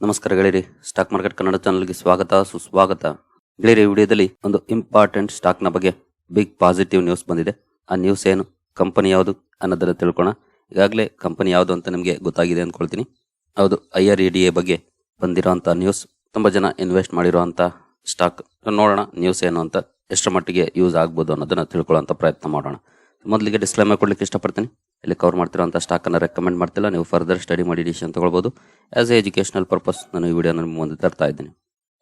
ನಮಸ್ಕಾರ ಗೆಳೆಯರಿ, stock market Kannada ಚಾನಲ್ಗೆ ಸ್ವಾಗತ, ಸುಸ್ವಾಗತ. ಗೆಳೆಯರಿ ವಿಡಿಯೋದಲ್ಲಿ ಒಂದು ಇಂಪಾರ್ಟೆಂಟ್ ಸ್ಟಾಕ್ನ ಬಗ್ಗೆ ಬಿಗ್ ಪಾಸಿಟಿವ್ ನ್ಯೂಸ್ ಬಂದಿದೆ. ಆ ನ್ಯೂಸ್ ಏನು ಕಂಪನಿ ಯಾವುದು ಅನ್ನೋದನ್ನು ತಿಳ್ಕೋಣ ಈಗಾಗಲೇ ಕಂಪನಿ ಯಾವುದು ಅಂತ ನಿಮಗೆ ಗೊತ್ತಾಗಿದೆ ಅಂದ್ಕೊಳ್ತೀನಿ ಹೌದು ಐ ಆರ್ ಇ ಬಗ್ಗೆ ಬಂದಿರೋಂಥ ನ್ಯೂಸ್ ತುಂಬಾ ಜನ ಇನ್ವೆಸ್ಟ್ ಮಾಡಿರುವಂಥ ಸ್ಟಾಕ್ ನೋಡೋಣ ನ್ಯೂಸ್ ಏನು ಅಂತ, ಎಷ್ಟರ ಮಟ್ಟಿಗೆ ಯೂಸ್ ಆಗ್ಬೋದು ಅನ್ನೋದನ್ನ ತಿಳ್ಕೊಳ್ಳೋಂಥ ಪ್ರಯತ್ನ ಮಾಡೋಣ. ಮೊದಲಿಗೆ ಡಿಸ್ಕ್ಲೈಮರ್ ಕೊಡ್ಲಿಕ್ಕೆ ಇಷ್ಟಪಡ್ತೀನಿ. ಇಲ್ಲಿ ಕವರ್ ಮಾಡ್ತಿರೋ ಸ್ಟಾಕ್ ಅನ್ನ ರೆಕಮೆಂಡ್ ಮಾಡ್ತಿಲ್ಲ, ನೀವು ಫರ್ದರ್ ಸ್ಟಡಿ ಮಾಡಿ ಡಿಸಿಷನ್ ತೊಗೊಳ್ಬೋದು. ಆಸ್ ಎ ಎಜುಕೇಶನಲ್ ಪರ್ಪಸ್ ನಾನು ಈ ವಿಡಿಯೋ ನಿಮ್ಮ ಮುಂದೆ ತರ್ತಾ ಇದ್ದೀನಿ.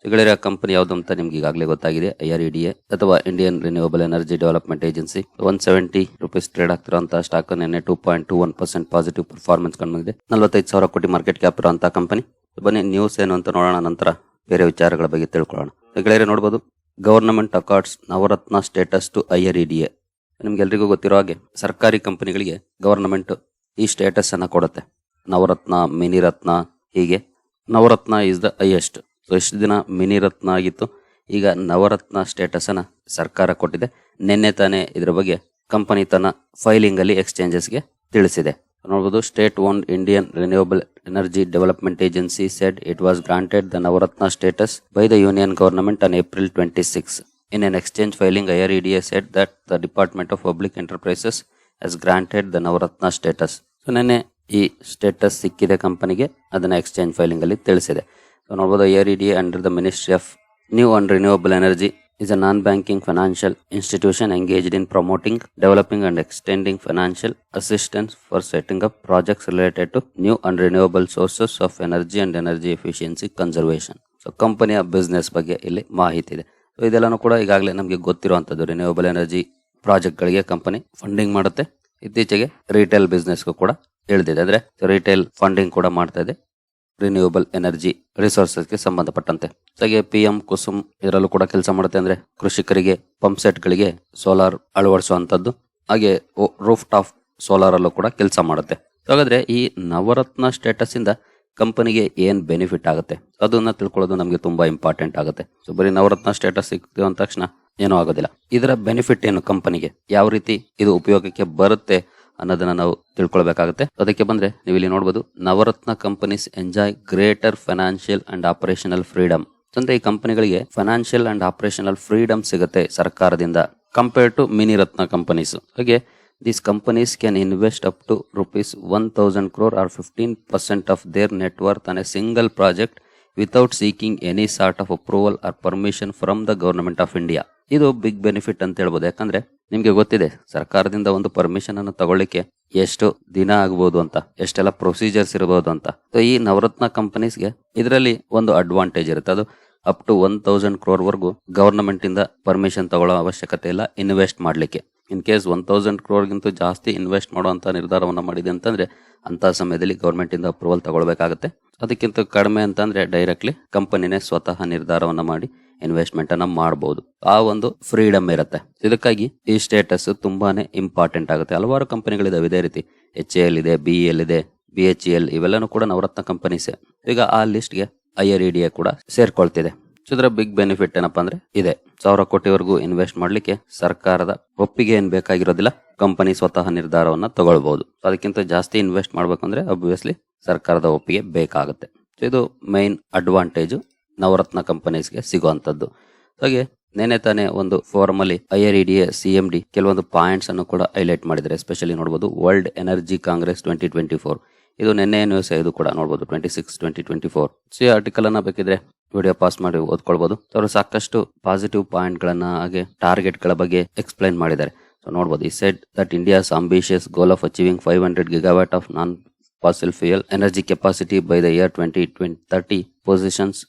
ಸಿಗಳಿರೋ ಕಂಪನಿ ಯಾವುದು ಅಂತ ನಿಮ್ಗೆ ಈಗಾಗಲೇ ಗೊತ್ತಾಗಿದೆ ಐ ಆರ್ ಇ ಅಥವಾ Indian Renewable Energy Development Agency one seventy rupees trade ಆಗ್ತಿರುವಂತಹ stock ನಿನ್ನೆ two point two one percent positive performance ಕಂಡುಬಂದಿದೆ. ನಲವತ್ತೈದು ಸಾವಿರ ಕೋಟಿ ಮಾರ್ಕೆಟ್ ಕ್ಯಾಪ್ ಇರುವಂತ ಕಂಪನಿ ಬನ್ನಿ ನ್ಯೂಸ್ ಏನು ಅಂತ ನೋಡೋಣ, ನಂತರ ಬೇರೆ ವಿಚಾರಗಳ ಬಗ್ಗೆ ತಿಳ್ಕೊಳ್ಳೋಣ. ಗೆಳೆಯರೆ ನೋಡಬಹುದು government accords Navratna status to I R D ನಿಮ್ಗೆಲ್ರಿಗೂ ಗೊತ್ತಿರೋ ಹಾಗೆ ಸರ್ಕಾರಿ ಕಂಪನಿಗಳಿಗೆ ಗವರ್ನಮೆಂಟ್ ಈ ಸ್ಟೇಟಸ್ ಅನ್ನ ಕೊಡುತ್ತೆ. ನವರತ್ನ, ಮಿನಿರತ್ನ, ಹೀಗೆ. Navratna is the highest so ಎಷ್ಟು ದಿನ ಮಿನಿರತ್ನ ಆಗಿತ್ತು. ಈಗ ನವರತ್ನ ಸ್ಟೇಟಸ್ ಅನ್ನ ಸರ್ಕಾರ ಕೊಟ್ಟಿದೆ. ನಿನ್ನೆ ತಾನೇ ಇದ್ರ ಬಗ್ಗೆ ಕಂಪನಿ ತನ್ನ ಫೈಲಿಂಗ್ ಅಲ್ಲಿ ಎಕ್ಸ್ಚೇಂಜಸ್ಗೆ ತಿಳಿಸಿದೆ. ನೋಡಬಹುದು state own Indian Renewable Energy Development Agency said it was granted the Navratna status by the Union Government on April twenty six In an exchange filing, IREDA said that the Department of Public Enterprises has granted the Navaratna status. So ನೆನ್ನೆ ಈ status ಸಿಕ್ಕಿದೆ ಕಂಪನಿಗೆ ಅದನ್ನ exchange filing ಅಲ್ಲಿ ತಿಳಿಸಿದೆ so So, I R E under the ministry of new and renewable energy is a non-banking financial institution engaged in promoting, developing and extending financial assistance for setting up projects related to new and renewable sources of energy and energy efficiency conservation. So ಕಂಪನಿಯ business ಬಗ್ಗೆ ಇಲ್ಲಿ ಮಾಹಿತಿ ಇದೆ so ಇದೆಲ್ಲನೂ ಕೂಡ ಈಗಾಗಲೇ ನಮಗೆ ಗೊತ್ತಿರುವಂಥದ್ದು. ರಿನ್ಯೂವಬಲ್ ಎನರ್ಜಿ ಪ್ರಾಜೆಕ್ಟ್ಗಳಿಗೆ ಕಂಪನಿ ಫಂಡಿಂಗ್ ಮಾಡುತ್ತೆ. ಇತ್ತೀಚೆಗೆ ರಿಟೇಲ್ ಬಿಸ್ನೆಸ್ಗೂ ಕೂಡ ಇಳಿದಿದೆ ಅಂದರೆ ರಿಟೇಲ್ ಫಂಡಿಂಗ್ ಕೂಡ ಮಾಡ್ತಾ ಇದೆ. ರಿನ್ಯೂವಬಲ್ ಎನರ್ಜಿ ರಿಸೋರ್ಸಸ್ಗೆ ಸಂಬಂಧಪಟ್ಟಂತೆ. ಹಾಗೆ ಪಿ ಎಂ ಕುಸುಮ್ ಇದರಲ್ಲೂ ಕೂಡ ಕೆಲಸ ಮಾಡುತ್ತೆ. ಅಂದರೆ ಕೃಷಿಕರಿಗೆ ಪಂಪ್ ಸೆಟ್ಗಳಿಗೆ ಸೋಲಾರ್ ಅಳವಡಿಸುವಂಥದ್ದು. ಹಾಗೆ ರೂಫ್ ಟಾಪ್ ಸೋಲಾರಲ್ಲೂ ಕೂಡ ಕೆಲಸ ಮಾಡುತ್ತೆ. ಹಾಗಾದರೆ ಈ ನವರತ್ನ ಸ್ಟೇಟಸ್ ಇಂದ ಕಂಪನಿಗೆ ಏನು ಬೆನಿಫಿಟ್ ಆಗುತ್ತೆ? ಅದನ್ನ ತಿಳ್ಕೊಳ್ಳೋದು ನಮಗೆ ತುಂಬ ಇಂಪಾರ್ಟೆಂಟ್ ಆಗುತ್ತೆ. ಸೊ ಬರೀ ನವರತ್ನ ಸ್ಟೇಟಸ್ ಸಿಗ್ತೀವಿ ಅಂದ ತಕ್ಷಣ ಏನೂ ಆಗೋದಿಲ್ಲ. ಇದರ ಬೆನಿಫಿಟ್ ಏನು ಕಂಪನಿಗೆ? ಯಾವ ರೀತಿ ಇದು ಉಪಯೋಗಕ್ಕೆ ಬರುತ್ತೆ ಅನ್ನೋದನ್ನ ನಾವು ತಿಳ್ಕೊಳ್ಬೇಕಾಗುತ್ತೆ. ಅದಕ್ಕೆ ಬಂದ್ರೆ ನೀವು ಇಲ್ಲಿ ನೋಡಬಹುದು Navratna companies enjoy greater financial and operational freedom ಅಂದ್ರೆ ಈ ಕಂಪನಿಗಳಿಗೆ ಫೈನಾನ್ಷಿಯಲ್ ಅಂಡ್ ಆಪರೇಷನಲ್ ಫ್ರೀಡಮ್ ಸಿಗುತ್ತೆ ಸರ್ಕಾರದಿಂದ compare to Miniratna companies ಹಾಗೆ these companies can invest up to rupees 1000 crore or 15% of their net worth on a single project without seeking any sort of approval or permission from the government of India. ಇದು big benefit ಅಂತ ಹೇಳ್ಬೋದು. ಯಾಕಂದ್ರೆ ನಿಮ್ಗೆ ಗೊತ್ತಿದೆ, ಸರ್ಕಾರದಿಂದ ಒಂದು permission ಅನ್ನು ತಗೊಳ್ಳಿಕ್ಕೆ ಎಷ್ಟು ದಿನ ಆಗ್ಬೋದು ಅಂತ, ಎಷ್ಟೆಲ್ಲ ಪ್ರೊಸೀಜರ್ಸ್ ಇರಬಹುದು ಅಂತ. ಈ ನವರತ್ನ ಕಂಪನೀಸ್ಗೆ ಇದರಲ್ಲಿ ಒಂದು ಅಡ್ವಾಂಟೇಜ್ ಇರುತ್ತೆ. ಅದು up to one thousand crore ವರ್ಗೂ government ಇಂದ ಪರ್ಮಿಷನ್ ತಗೊಳ್ಳೋ ಅವಶ್ಯಕತೆ ಇಲ್ಲ ಇನ್ವೆಸ್ಟ್ ಮಾಡ್ಲಿಕ್ಕೆ. ಇನ್ ಕೇಸ್ ಒನ್ ತೌಸಂಡ್ ಕ್ರೋರ್ಗಿಂತ ಜಾಸ್ತಿ ಇನ್ವೆಸ್ಟ್ ಮಾಡುವಂಥ ನಿರ್ಧಾರವನ್ನು ಮಾಡಿದೆ ಅಂತಂದ್ರೆ ಅಂತ ಸಮಯದಲ್ಲಿ ಗೌರ್ಮೆಂಟಿಂದ ಅಪ್ರೂವಲ್ ತಗೊಳ್ಬೇಕಾಗುತ್ತೆ. ಅದಕ್ಕಿಂತ ಕಡಿಮೆ ಅಂತಂದ್ರೆ ಡೈರೆಕ್ಟ್ಲಿ ಕಂಪನಿನೇ ಸ್ವತಃ ನಿರ್ಧಾರವನ್ನು ಮಾಡಿ ಇನ್ವೆಸ್ಟ್ಮೆಂಟ್ ಅನ್ನ ಮಾಡಬಹುದು ಆ ಒಂದು ಫ್ರೀಡಮ್ ಇರುತ್ತೆ. ಇದಕ್ಕಾಗಿ ಈ ಸ್ಟೇಟಸ್ ತುಂಬಾನೇ ಇಂಪಾರ್ಟೆಂಟ್ ಆಗುತ್ತೆ. ಹಲವಾರು ಕಂಪನಿಗಳಿದಾವೆ ಇದೇ ರೀತಿ. ಎಚ್ ಎ ಎಲ್ ಇದೆ ಬಿ ಎಲ್ ಇದೆ ಬಿ ಎಚ್ ಎಲ್ ಇವೆಲ್ಲನೂ ಕೂಡ ನವರತ್ನ ಕಂಪನೀಸೇ ಈಗ ಆ ಲಿಸ್ಟ್ಗೆ ಐ ಆರ್ ಇ ಡಿ ಕೂಡ ಸೇರ್ಕೊಳ್ತಿದೆ. ಸೊ ಇದರ ಬಿಗ್ ಬೆನಿಫಿಟ್ ಏನಪ್ಪಾ ಅಂದ್ರೆ ಇದೆ. ಸಾವಿರ ಕೋಟಿವರೆಗೂ ಇನ್ವೆಸ್ಟ್ ಮಾಡ್ಲಿಕ್ಕೆ ಸರ್ಕಾರದ ಒಪ್ಪಿಗೆ ಏನ್ ಬೇಕಾಗಿರೋದಿಲ್ಲ. ಕಂಪನಿ ಸ್ವತಃ ನಿರ್ಧಾರವನ್ನ ತಗೊಳ್ಬಹುದು. ಅದಕ್ಕಿಂತ ಜಾಸ್ತಿ ಇನ್ವೆಸ್ಟ್ ಮಾಡ್ಬೇಕಂದ್ರೆ ಅಬ್ವಿಯಸ್ಲಿ ಸರ್ಕಾರದ ಒಪ್ಪಿಗೆ ಬೇಕಾಗುತ್ತೆ. ಇದು ಮೈನ್ ಅಡ್ವಾಂಟೇಜ್ ನವರತ್ನ ಕಂಪನೀಸ್ಗೆ ಸಿಗುವಂತದ್ದು. ಹಾಗೆ ನೆನೆ ತಾನೇ ಒಂದು ಫೋರಮ್ ಅಲ್ಲಿ I R E C M D ಕೆಲವೊಂದು ಪಾಯಿಂಟ್ಸ್ ಅನ್ನು ಕೂಡ ಹೈಲೈಟ್ ಮಾಡಿದ್ದಾರೆ. ಎಸ್ಪೆಷಲಿ ನೋಡಬಹುದು World Energy Congress twenty twenty four ಇದು ನಿನ್ನೆ ನ್ಯೂಸ್ ಇದು ಕೂಡ ನೋಡಬಹುದು twenty six twenty twenty four see article ಅನ್ನ ಬೇಕಿದ್ರೆ ವಿಡಿಯೋ ಪಾಸ್ ಮಾಡಿ ಓದ್ಕೊಳ್ಬಹುದು ಅವರು ಸಾಕಷ್ಟು ಪಾಸಿಟಿವ್ ಪಾಯಿಂಟ್ ಗಳನ್ನ ಹಾಗೆ ಟಾರ್ಗೆಟ್ಗಳ ಬಗ್ಗೆ ಎಕ್ಸ್ಪ್ಲೈನ್ ಮಾಡಿದ್ದಾರೆ. ಸೊ ನೋಡಬಹುದು ಈ set that India's ambitious goal of achieving five hundred gigawatt of non fossil energy capacity by the the twenty 2030 positions positions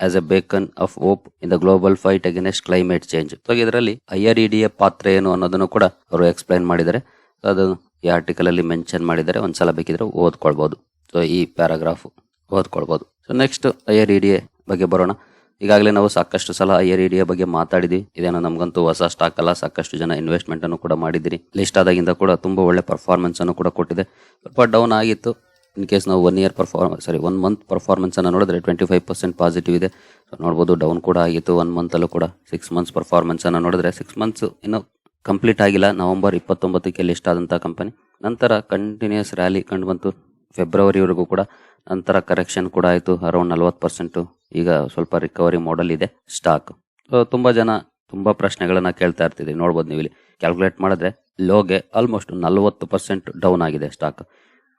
as a beacon of hope in the global fight against climate change. So ಇದರಲ್ಲಿ IR R E D ಪಾತ್ರ ಏನು ಅನ್ನೋದನ್ನು ಕೂಡ ಅವರು explain ಮಾಡಿದ್ದಾರೆ. ಅದು ಈ article ಅಲ್ಲಿ ಮೆನ್ಷನ್ ಮಾಡಿದ್ದಾರೆ. ಒಂದ್ಸಲ ಬೇಕಿದ್ರೆ ಓದ್ಕೊಳ್ಬಹುದು ಸೊ ಈ ಪ್ಯಾರಾಗ್ರಾಫ್ ಓದ್ಕೊಳ್ಬಹುದು ಸೊ ನೆಕ್ಸ್ಟ್ ಐಆರ್ ಇಡಿಎ ಬಗ್ಗೆ ಬರೋಣ. ಈಗಾಗಲೇ ನಾವು ಸಾಕಷ್ಟು ಸಲ ಐ ಆರ್ ಡಿ ಬಗ್ಗೆ ಮಾತಾಡಿದ್ವಿ. ಇದೇನು ನಮಗಂತೂ ಹೊಸ ಸ್ಟಾಕ್ ಅಲ್ಲ, ಸಾಕಷ್ಟು ಜನ ಇನ್ವೆಸ್ಟ್ಮೆಂಟ್ ಅನ್ನು ಕೂಡ ಮಾಡಿದಿರಿ ಲಿಸ್ಟ್ ಆದಾಗಿಂದ ಕೂಡ ತುಂಬಾ ಒಳ್ಳೆ ಪರ್ಫಾರ್ಮೆನ್ಸ್ ಅನ್ನು ಕೂಡ ಕೊಟ್ಟಿದೆ. ಸ್ವಲ್ಪ ಡೌನ್ ಆಗಿತ್ತು. ಇನ್ ಕೇಸ್ ನಾವು one year perform sorry one month performance ಅನ್ನು ನೋಡಿದ್ರೆ ಟ್ವೆಂಟಿ ಫೈವ್ ಪರ್ಸೆಂಟ್ ಪಾಸಿಟಿವ್ ಇದೆ. ಸೊ ನೋಡ್ಬೋದು ಡೌನ್ ಕೂಡ ಆಗಿತ್ತು ಒನ್ ಮಂತ್ ಅಲ್ಲೂ ಕೂಡ. ಸಿಕ್ಸ್ ಮಂತ್ಸ್ ಪರ್ಫಾರ್ಮೆನ್ಸ್ ಅನ್ನು ನೋಡಿದ್ರೆ ಸಿಕ್ಸ್ ಮಂತ್ಸ್ ಇನ್ನು ಕಂಪ್ಲೀಟ್ ಆಗಿಲ್ಲ. ನವೆಂಬರ್ ಇಪ್ಪತ್ತೊಂಬತ್ತಕ್ಕೆ ಲಿಸ್ಟ್ ಆದಂಥ ಕಂಪನಿ ನಂತರ ಕಂಟಿನ್ಯೂಸ್ ರ್ಯಾಲಿ ಕಂಡು ಬಂತು ಫೆಬ್ರವರಿವರೆಗೂ ಕೂಡ. ನಂತರ ಕರೆಕ್ಷನ್ ಕೂಡ ಆಯಿತು ಅರೌಂಡ್ ನಲ್ವತ್ತು ಪರ್ಸೆಂಟು ಈಗ ಸ್ವಲ್ಪ ರಿಕವರಿ ಮಾಡಲ್ ಇದೆ ಸ್ಟಾಕ್ ತುಂಬ ಜನ ತುಂಬ ಪ್ರಶ್ನೆಗಳನ್ನ ಕೇಳ್ತಾ ಇರ್ತಿದ್ರಿ ನೋಡ್ಬೋದು ನೀವು ಇಲ್ಲಿ ಕ್ಯಾಲ್ಕುಲೇಟ್ ಮಾಡಿದ್ರೆ ಲೋಗೆ ಆಲ್ಮೋಸ್ಟ್ ನಲ್ವತ್ತು ಪರ್ಸೆಂಟ್ ಡೌನ್ ಆಗಿದೆ ಸ್ಟಾಕ್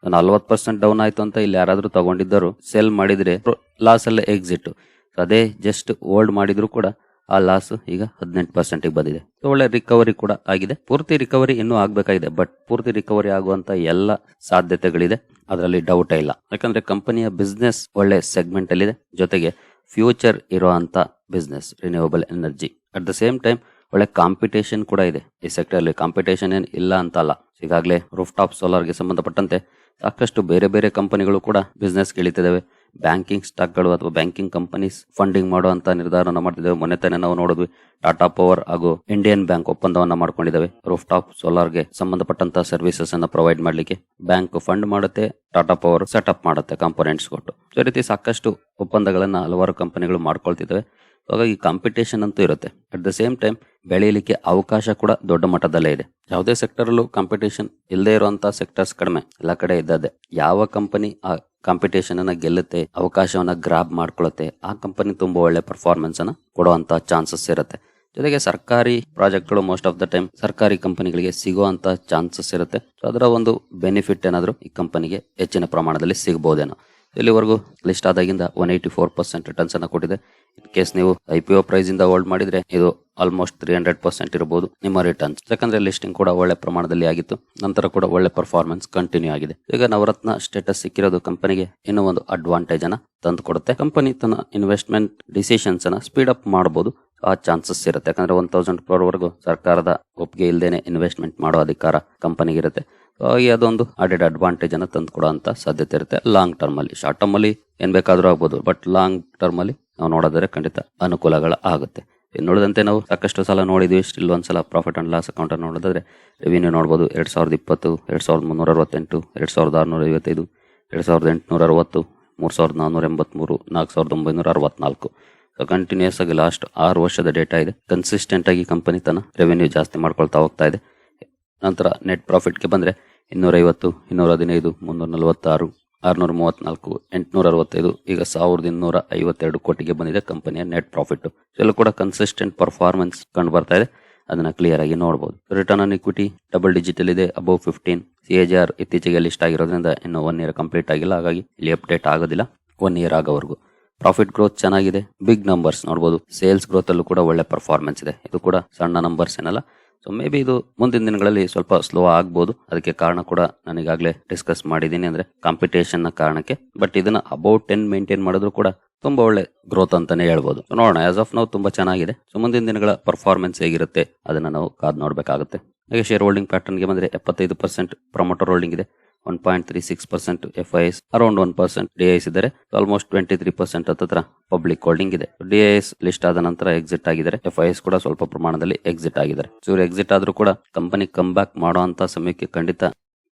ನಲ್ವತ್ತು ಪರ್ಸೆಂಟ್ ಡೌನ್ ಆಯ್ತು ಅಂತ ಇಲ್ಲಿ ಯಾರಾದರೂ ತಗೊಂಡಿದ್ದರು ಸೆಲ್ ಮಾಡಿದ್ರೆ ಲಾಸ್ ಅಲ್ಲೇ ಎಕ್ಸಿಟ್ ಅದೇ ಜಸ್ಟ್ ಹೋಲ್ಡ್ ಮಾಡಿದ್ರು ಕೂಡ ಆ ಲಾಸ್ ಈಗ ಹದಿನೆಂಟು ಪರ್ಸೆಂಟಿಗೆ ಬಂದಿದೆ. ಒಳ್ಳೆ ರಿಕವರಿ ಕೂಡ ಆಗಿದೆ. ಪೂರ್ತಿ ರಿಕವರಿ ಇನ್ನೂ ಆಗಬೇಕಾಗಿದೆ ಬಟ್ ಪೂರ್ತಿ ರಿಕವರಿ ಆಗುವಂತ ಎಲ್ಲ ಸಾಧ್ಯತೆಗಳಿದೆ. ಅದರಲ್ಲಿ ಡೌಟ್ ಇಲ್ಲ. ಯಾಕಂದ್ರೆ ಕಂಪನಿಯ ಬಿಸ್ನೆಸ್ ಒಳ್ಳೆ ಸೆಗ್ಮೆಂಟ್ ಅಲ್ಲಿದೆ. ಜೊತೆಗೆ ಫ್ಯೂಚರ್ ಇರುವಂತ business renewable energy at the same time ಒಳ್ಳೆ ಕಾಂಪಿಟೇಷನ್ ಕೂಡ ಇದೆ. ಈ ಸೆಕ್ಟರ್ ಅಲ್ಲಿ ಕಾಂಪಿಟೇಷನ್ ಏನ್ ಇಲ್ಲ ಅಂತ ಅಲ್ಲ. ಈಗಾಗಲೇ ರೂಫ್ ಟಾಪ್ ಸೋಲಾರ್ಗೆ ಸಂಬಂಧಪಟ್ಟಂತೆ ಸಾಕಷ್ಟು ಬೇರೆ ಬೇರೆ ಕಂಪನಿಗಳು ಕೂಡ ಬಿಸ್ನೆಸ್ ಇಳಿತಿದ್ದಾವೆ ಬ್ಯಾಂಕಿಂಗ್ ಸ್ಟಾಕ್ಗಳು ಅಥವಾ ಬ್ಯಾಂಕಿಂಗ್ ಕಂಪನೀಸ್ ಫಂಡಿಂಗ್ ಮಾಡುವಂತ ನಿರ್ಧಾರವನ್ನು ಮಾಡ್ತಿದ್ದೇವೆ. ಮೊನ್ನೆ ತಾನೇ ನಾವು ನೋಡಿದ್ವಿ, ಟಾಟಾ ಪವರ್ ಹಾಗೂ ಇಂಡಿಯನ್ ಬ್ಯಾಂಕ್ ಒಪ್ಪಂದವನ್ನ ಮಾಡ್ಕೊಂಡಿದ್ದಾವೆ. ರೂಫ್ ಟಾಪ್ ಸೋಲಾರ್ಗೆ ಸಂಬಂಧಪಟ್ಟಂತ ಸರ್ವಿಸಸ್ ಅನ್ನ ಪ್ರೊವೈಡ್ ಮಾಡ್ಲಿಕ್ಕೆ ಬ್ಯಾಂಕ್ ಫಂಡ್ ಮಾಡುತ್ತೆ, ಟಾಟಾ ಪವರ್ ಸೆಟಪ್ ಮಾಡುತ್ತೆ, ಕಾಂಪೋನೆಂಟ್ಸ್ ಕೊಟ್ಟು. ಅದೇ ರೀತಿ ಸಾಕಷ್ಟು ಒಪ್ಪಂದಗಳನ್ನ ಹಲವಾರು ಕಂಪನಿಗಳು ಮಾಡ್ಕೊಳ್ತಿದ್ದಾವೆ. ಹಾಗಾಗಿ ಕಾಂಪಿಟೇಷನ್ ಅಂತೂ ಇರುತ್ತೆ. ಅಟ್ ದ ಸೇಮ್ ಟೈಮ್ ಬೆಳೆಯಲಿಕ್ಕೆ ಅವಕಾಶ ಕೂಡ ದೊಡ್ಡ ಮಟ್ಟದಲ್ಲೇ ಇದೆ. ಯಾವುದೇ ಸೆಕ್ಟರಲ್ಲೂ ಕಾಂಪಿಟೇಷನ್ ಇಲ್ಲದೆ ಇರುವಂತಹ ಸೆಕ್ಟರ್ಸ್ ಕಡಿಮೆ ಎಲ್ಲ ಕಡೆ ಇದ್ದದೆ ಯಾವ ಕಂಪನಿ ಆ ಕಾಂಪಿಟೇಷನ್ ಅನ್ನ ಗೆಲ್ಲುತ್ತೆ, ಅವಕಾಶವನ್ನ ಗ್ರಾಬ್ ಮಾಡ್ಕೊಳ್ಳುತ್ತೆ ಆ ಕಂಪನಿ ತುಂಬಾ ಒಳ್ಳೆ ಪರ್ಫಾರ್ಮೆನ್ಸ್ ಅನ್ನ ಕೊಡುವಂತ ಚಾನ್ಸಸ್ ಇರುತ್ತೆ. ಜೊತೆಗೆ ಸರ್ಕಾರಿ ಪ್ರಾಜೆಕ್ಟ್ಗಳು ಮೋಸ್ಟ್ ಆಫ್ ದ ಟೈಮ್ ಸರ್ಕಾರಿ ಕಂಪನಿಗಳಿಗೆ ಸಿಗುವಂತ ಚಾನ್ಸಸ್ ಇರುತ್ತೆ. ಅದರ ಒಂದು ಬೆನಿಫಿಟ್ ಏನಾದರೂ ಈ ಕಂಪನಿಗೆ ಹೆಚ್ಚಿನ ಪ್ರಮಾಣದಲ್ಲಿ ಸಿಗಬಹುದೇನೋ ಇಲ್ಲಿವರೆಗೂ list ಆದಾಗಿಂದ one eighty four percent returns ಅನ್ನ ಕೊಟ್ಟಿದೆ ಇನ್ ಕೇಸ್ ನೀವು ಐ ಪಿ ಒ ಪ್ರೈಸ್ ಇಂದ ಹೋಲ್ಡ್ ಮಾಡಿದ್ರೆ ಇದು ಆಲ್ಮೋಸ್ಟ್ ತ್ರೀ ಹಂಡ್ರೆಡ್ ಪರ್ಸೆಂಟ್ ಇರಬಹುದು ನಿಮ್ಮ ರಿಟರ್ನ್ಸ್ ಯಾಕಂದ್ರೆ ಲಿಸ್ಟಿಂಗ್ ಕೂಡ ಒಳ್ಳೆ ಪ್ರಮಾಣದಲ್ಲಿ ಆಗಿತ್ತು. ನಂತರ ಕೂಡ ಒಳ್ಳೆ ಪರ್ಫಾರ್ಮೆನ್ಸ್ ಕಂಟಿನ್ಯೂ ಆಗಿದೆ. ಈಗ ನವರತ್ನ ಸ್ಟೇಟಸ್ ಸಿಕ್ಕಿರೋದು ಕಂಪನಿಗೆ ಇನ್ನೂ ಒಂದು ಅಡ್ವಾಂಟೇಜ್ ಅನ್ನ ತಂದು ಕೊಡುತ್ತೆ ಕಂಪನಿ ತನ್ನ ಇನ್ವೆಸ್ಟ್ಮೆಂಟ್ ಡಿಸಿಷನ್ಸ್ ಅನ್ನ ಸ್ಪೀಡ್ ಅಪ್ ಮಾಡಬಹುದು ಆ ಚಾನ್ಸಸ್ ಇರುತ್ತೆ. ಯಾಕಂದ್ರೆ ಒನ್ ತೌಸಂಡ್ ಕ್ರೋರ್ ವರೆಗೂ ಸರ್ಕಾರದ ಒಪ್ಪಿಗೆ ಇಲ್ಲದೇನೆ ಇನ್ವೆಸ್ಟ್ಮೆಂಟ್ ಮಾಡೋ ಅಧಿಕಾರ ಕಂಪನಿಗೆ ಇರುತ್ತೆ. ಹಾಗೆ ಅದೊಂದು ಆಡೆಡ್ ಅಡ್ವಾಂಟೇಜ್ ಅನ್ನ ತಂದು ಕೊಡುವಂತ ಸಾಧ್ಯತೆ ಇರುತ್ತೆ. ಲಾಂಗ್ ಟರ್ಮ್ ಅಲ್ಲಿ. ಶಾರ್ಟ್ ಟರ್ಮ್ ಅಲ್ಲಿ ಏನ್ ಬೇಕಾದ್ರೂ ಆಗ್ಬೋದು. ಬಟ್ ಲಾಂಗ್ ಟರ್ಮ್ ಅಲ್ಲಿ ನಾವು ನೋಡೋದ್ರೆ ಖಂಡಿತ ಅನುಕೂಲಗಳು ಆಗುತ್ತೆ. ಇನ್ನು ನೋಡಿದಂತೆ ನಾವು ಸಾಕಷ್ಟು ಸಲ ನೋಡಿದ್ವಿ ಸ್ಟಿಲ್ ಒಂದ್ಸಲ ಪ್ರಾಫಿಟ್ ಅಂಡ್ ಲಾಸ್ ಅಕೌಂಟ್ ನೋಡೋದಾದ್ರೆ ರೆವಿನ್ಯೂ ನೋಡ್ಬೋದು ಎರಡು ಸಾವಿರದ ಇಪ್ಪತ್ತು, ಎರಡು ಸಾವಿರದ ಮುನ್ನೂರ ಅರವತ್ತೆಂಟು, ಎರಡು ಸಾವಿರದ ಆರುನೂರ ಐವತ್ತೈದು, ಎರಡು ಸಾವಿರದ ಎಂಟುನೂರ ಅರವತ್ತು, ಮೂರು ಸಾವಿರದ ನಾನ್ನೂರ ಎಂಬತ್ಮೂರು, ನಾಲ್ಕು ಸಾವಿರದ ಒಂಬೈನೂರ ಅರವತ್ನಾಲ್ಕು. ಸೊ ಕಂಟಿನ್ಯೂಸ್ ಆಗಿ ಲಾಸ್ಟ್ ಆರು ವರ್ಷದ ಡೇಟಾ ಇದೆ. ಕನ್ಸಿಸ್ಟೆಂಟ್ ಆಗಿ ಕಂಪನಿ ತನ್ನ ರೆವೆನ್ಯೂ ಜಾಸ್ತಿ ಮಾಡ್ಕೊಳ್ತಾ ಹೋಗ್ತಾ ಇದೆ. ನಂತರ ನೆಟ್ ಪ್ರಾಫಿಟ್ಗೆ ಬಂದರೆ ಇನ್ನೂರೈವತ್ತು ಇನ್ನೂರ ಹದಿನೈದು ಮುನ್ನೂರ ನಲವತ್ತಾರು ಆರ್ನೂರ ಮೂವತ್ನಾಲ್ಕು ಎಂಟುನೂರ ಅರವತ್ತೈದು ಈಗ ಸಾವಿರದ ಇನ್ನೂರ ಐವತ್ತೆರಡು ಕೋಟಿಗೆ ಬಂದಿದೆ ಕಂಪನಿಯ ನೆಟ್ ಪ್ರಾಫಿಟ್ ಎಲ್ಲೂ ಕೂಡ ಕನ್ಸಿಸ್ಟೆಂಟ್ ಪರ್ಫಾರ್ಮೆನ್ಸ್ ಕಂಡು ಬರ್ತಾ ಇದೆ. ಅದನ್ನ ಕ್ಲಿಯರ್ ಆಗಿ ನೋಡಬಹುದು return on equity double digital ಇದೆ above fifteen C G R ಇತ್ತೀಚೆಗೆ ಲಿಸ್ಟ್ ಆಗಿರೋದ್ರಿಂದ ಇನ್ನು ಒನ್ ಇಯರ್ ಕಂಪ್ಲೀಟ್ ಆಗಿಲ್ಲ. ಹಾಗಾಗಿ ಇಲ್ಲಿ ಅಪ್ಡೇಟ್ ಆಗೋದಿಲ್ಲ ಒನ್ ಇಯರ್ ಆಗೋವರೆಗೂ. ಪ್ರಾಫಿಟ್ ಗ್ರೋತ್ ಚೆನ್ನಾಗಿದೆ ಬಿಗ್ ನಂಬರ್ಸ್ ನೋಡಬಹುದು ಸೇಲ್ಸ್ ಗ್ರೋತ್ ಅಲ್ಲೂ ಕೂಡ ಒಳ್ಳೆ ಪರ್ಫಾರ್ಮೆನ್ಸ್ ಇದೆ. ಇದು ಕೂಡ ಸಣ್ಣ ನಂಬರ್ಸ್ ಏನಲ್ಲ ಸೊ ಮೇ ಬಿ ಇದು ಮುಂದಿನ ದಿನಗಳಲ್ಲಿ ಸ್ವಲ್ಪ ಸ್ಲೋ ಆಗ್ಬೋದು. ಅದಕ್ಕೆ ಕಾರಣ ಕೂಡ ನನಗಾಗಲೇ ಡಿಸ್ಕಸ್ ಮಾಡಿದ್ದೀನಿ ಅಂದ್ರೆ ಕಾಂಪಿಟೇಷನ್ನ ಕಾರಣಕ್ಕೆ. ಬಟ್ ಇದನ್ನ ಅಬೌಟ್ ಟೆನ್ ಮೇಂಟೈನ್ ಮಾಡಿದ್ರು ಕೂಡ ತುಂಬಾ ಒಳ್ಳೆ ಗ್ರೋತ್ ಅಂತಾನೆ ಹೇಳ್ಬೋದು. ನೋಡೋಣ. ಆಸ್ ಆಫ್ ನಾವು ತುಂಬಾ ಚೆನ್ನಾಗಿದೆ. ಸೊ ಮುಂದಿನ ದಿನಗಳ ಪರ್ಫಾರ್ಮೆನ್ಸ್ ಹೇಗಿರುತ್ತೆ ಅದನ್ನ ನಾವು ಕಾದ್ ನೋಡ್ಬೇಕಾಗುತ್ತೆ. ಹಾಗೆ ಶೇರ್ ಹೋಲ್ಡಿಂಗ್ ಪ್ಯಾಟರ್ನ್ಗೆ ಬಂದ್ರೆ ಎಪ್ಪತ್ತೈದು ಪರ್ಸೆಂಟ್ ಪ್ರಮೋಟರ್ ಹೋಲ್ಡಿಂಗ್ ಇದೆ. One point three six percent F I around one percent DIIs ಇದ್ದರೆ. ಆಲ್ಮೋಸ್ಟ್ ಟ್ವೆಂಟಿ ತ್ರೀ ಪರ್ಸೆಂಟ್ ಹತ್ರ ಪಬ್ಲಿಕ್ ಹೋಲ್ಡಿಂಗ್ ಇದೆ ಡಿಐಎಸ್ ಲಿಸ್ಟ್ ಆದ ನಂತರ ಎಕ್ಸಿಟ್ ಆಗಿದ್ದಾರೆ. ಎಫ್ ಐ ಎಸ್ ಕೂಡ ಸ್ವಲ್ಪ ಪ್ರಮಾಣದಲ್ಲಿ ಎಕ್ಸಿಟ್ ಆಗಿದ್ದಾರೆ. ಇವರು ಎಕ್ಸಿಟ್ ಆದ್ರೂ ಕೂಡ ಕಂಪನಿ ಕಮ್ ಬ್ಯಾಕ್ ಮಾಡುವಂತ ಸಮಯಕ್ಕೆ ಖಂಡಿತ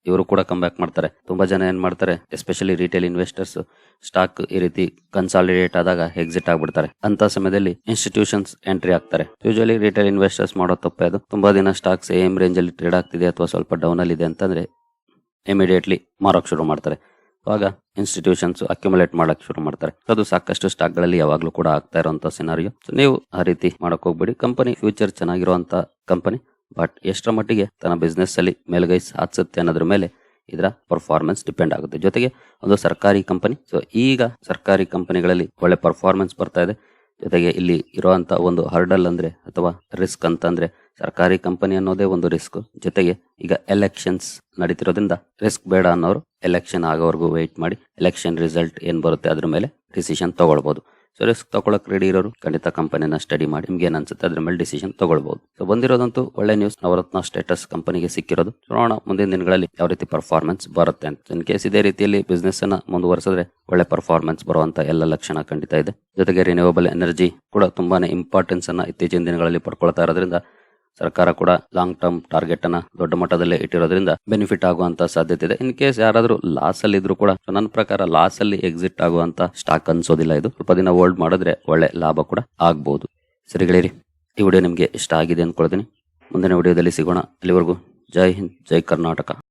ಇವರು ಕೂಡ ಕಮ್ ಬ್ಯಾಕ್ ಮಾಡ್ತಾರೆ. ತುಂಬಾ ಜನ ಏನ್ ಮಾಡ್ತಾರೆ ಎಸ್ಪೆಷಲಿ ರಿಟೇಲ್ ಇನ್ವೆಸ್ಟರ್ಸ್ ಸ್ಟಾಕ್ ಈ ರೀತಿ ಕನ್ಸಾಲಿಡೇಟ್ ಆದಾಗ ಎಕ್ಸಿಟ್ ಆಗ್ಬಿಡ್ತಾರೆ. ಅಂತ ಸಮಯದಲ್ಲಿ ಇನ್ಸ್ಟಿಟ್ಯೂಷನ್ಸ್ ಎಂಟ್ರಿ ಆಗ್ತಾರೆ. ಯೂಶಲಿ ರಿಟೇಲ್ ಇನ್ವೆಸ್ಟರ್ಸ್ ಮಾಡೋ ತಪ್ಪೇ ಅದು. ತುಂಬಾ ದಿನ ಸ್ಟಾಕ್ ಸೇಮ್ ರೇಂಜ್ ಅಲ್ಲಿ ಟ್ರೇಡ್ ಆಗ್ತಿದೆ ಅಥವಾ ಸ್ವಲ್ಪ ಡೌನ್ ಅಲ್ಲಿ ಇದೆ ಅಂತಂದ್ರೆ ಇಮಿಡಿಯೇಟ್ಲಿ ಮಾರೋಕ್ ಶುರು ಮಾಡ್ತಾರೆ. ಆವಾಗ ಇನ್ಸ್ಟಿಟ್ಯೂಷನ್ಸ್ ಅಕ್ಯುಮುಲೇಟ್ ಮಾಡೋಕೆ ಶುರು ಮಾಡ್ತಾರೆ. ಅದು ಸಾಕಷ್ಟು ಸ್ಟಾಕ್ಗಳಲ್ಲಿ ಯಾವಾಗ್ಲೂ ಕೂಡ ಆಗ್ತಾ ಇರುವಂತ ಸಿನಾರಿಯೋ ನೀವು ಆ ರೀತಿ ಮಾಡಕ್ ಹೋಗ್ಬೇಡಿ. ಕಂಪನಿ ಫ್ಯೂಚರ್ ಚೆನ್ನಾಗಿರುವಂತ ಕಂಪನಿ ಬಟ್ ಎಷ್ಟರ ಮಟ್ಟಿಗೆ ತನ್ನ ಬಿಸ್ನೆಸ್ ಅಲ್ಲಿ ಮೇಲ್ಗೈ ಸಾಧಿಸುತ್ತೆ ಅನ್ನೋದ್ರ ಮೇಲೆ ಇದರ ಪರ್ಫಾರ್ಮೆನ್ಸ್ ಡಿಪೆಂಡ್ ಆಗುತ್ತೆ. ಜೊತೆಗೆ ಒಂದು ಸರ್ಕಾರಿ ಕಂಪನಿ ಸೊ ಈಗ ಸರ್ಕಾರಿ ಕಂಪನಿಗಳಲ್ಲಿ ಒಳ್ಳೆ ಪರ್ಫಾರ್ಮೆನ್ಸ್ ಬರ್ತಾ ಇದೆ. ಜೊತೆಗೆ ಇಲ್ಲಿ ಇರುವಂತ ಒಂದು ಹರ್ಡಲ್ ಅಂದ್ರೆ ಅಥವಾ ರಿಸ್ಕ್ ಅಂತ ಅಂದ್ರೆ ಸರ್ಕಾರಿ ಕಂಪನಿ ಅನ್ನೋದೇ ಒಂದು ರಿಸ್ಕ್ ಜೊತೆಗೆ ಈಗ ಎಲೆಕ್ಷನ್ಸ್ ನಡೀತಿರೋದ್ರಿಂದ ರಿಸ್ಕ್ ಬೇಡ ಅನ್ನೋರು ಎಲೆಕ್ಷನ್ ಆಗೋವರೆಗೂ ವೆಯ್ಟ್ ಮಾಡಿ ಎಲೆಕ್ಷನ್ ರಿಸಲ್ಟ್ ಏನ್ ಬರುತ್ತೆ ಅದ್ರ ಮೇಲೆ ಡಿಸಿಷನ್ ತಗೊಳ್ಬಹುದು ಸೊ ರಿಸ್ಕ್ ತಗೊಳಕ್ ರೆಡಿ ಇರೋರು ಖಂಡಿತ ಕಂಪನಿನ ಸ್ಟಡಿ ಮಾಡಿ ನಿಮ್ಗೆ ಏನ್ ಅನ್ಸುತ್ತೆ ಅದ್ರ ಮೇಲೆ ಡಿಸಿಷನ್ ತಗೊಳ್ಬಹುದು ಸೊ ಬಂದಿರೋದಂತೂ ಒಳ್ಳೆ ನ್ಯೂಸ್ ನವರತ್ನ ಸ್ಟೇಟಸ್ ಕಂಪನಿಗೆ ಸಿಕ್ಕಿರೋದು. ನೋಡೋಣ ಮುಂದಿನ ದಿನಗಳಲ್ಲಿ ಯಾವ ರೀತಿ ಪರ್ಫಾರ್ಮೆನ್ಸ್ ಬರುತ್ತೆ ಅಂತ. ಇನ್ ಕೇಸ್ ಇದೇ ರೀತಿಯಲ್ಲಿ ಬಿಸ್ನೆಸ್ ಅನ್ನ ಮುಂದುವರೆಸಿದ್ರೆ ಒಳ್ಳೆ ಪರ್ಫಾರ್ಮೆನ್ಸ್ ಬರುವಂತ ಎಲ್ಲ ಲಕ್ಷಣ ಖಂಡಿತ ಇದೆ. ಜೊತೆಗೆ ರಿನ್ಯೂವಬಲ್ ಎನರ್ಜಿ ಕೂಡ ತುಂಬಾನೇ ಇಂಪಾರ್ಟೆನ್ಸ್ ಅನ್ನ ಇತ್ತೀಚಿನ ದಿನಗಳಲ್ಲಿ ಪಡ್ಕೊಳ್ತಾ ಇರೋದ್ರಿಂದ ಸರ್ಕಾರ ಕೂಡ ಲಾಂಗ್ ಟರ್ಮ್ ಟಾರ್ಗೆಟ್ ಅನ್ನ ದೊಡ್ಡ ಮಟ್ಟದಲ್ಲಿ ಇಟ್ಟಿರೋದ್ರಿಂದ ಬೆನಿಫಿಟ್ ಆಗುವಂತ ಸಾಧ್ಯತೆ ಇದೆ. ಇನ್ ಕೇಸ್ ಯಾರಾದ್ರೂ ಲಾಸ್ ಅಲ್ಲಿ ಇದ್ರು ಕೂಡ ನನ್ನ ಪ್ರಕಾರ ಲಾಸ್ ಅಲ್ಲಿ ಎಕ್ಸಿಟ್ ಆಗುವಂತ ಸ್ಟಾಕ್ ಅನ್ಸೋದಿಲ್ಲ ಇದು. ಸ್ವಲ್ಪ ದಿನ ಹೋಲ್ಡ್ ಮಾಡಿದ್ರೆ ಒಳ್ಳೆ ಲಾಭ ಕೂಡ ಆಗ್ಬಹುದು ಸರಿ ಗೆಳೆಯರಿ, ಈ ವಿಡಿಯೋ ನಿಮಗೆ ಇಷ್ಟ ಆಗಿದೆ ಅನ್ಕೊಳ್ತೀನಿ. ಮುಂದಿನ ವಿಡಿಯೋದಲ್ಲಿ ಸಿಗೋಣ. ಅಲ್ಲಿವರೆಗೂ ಜೈ ಹಿಂದ್, ಜೈ ಕರ್ನಾಟಕ.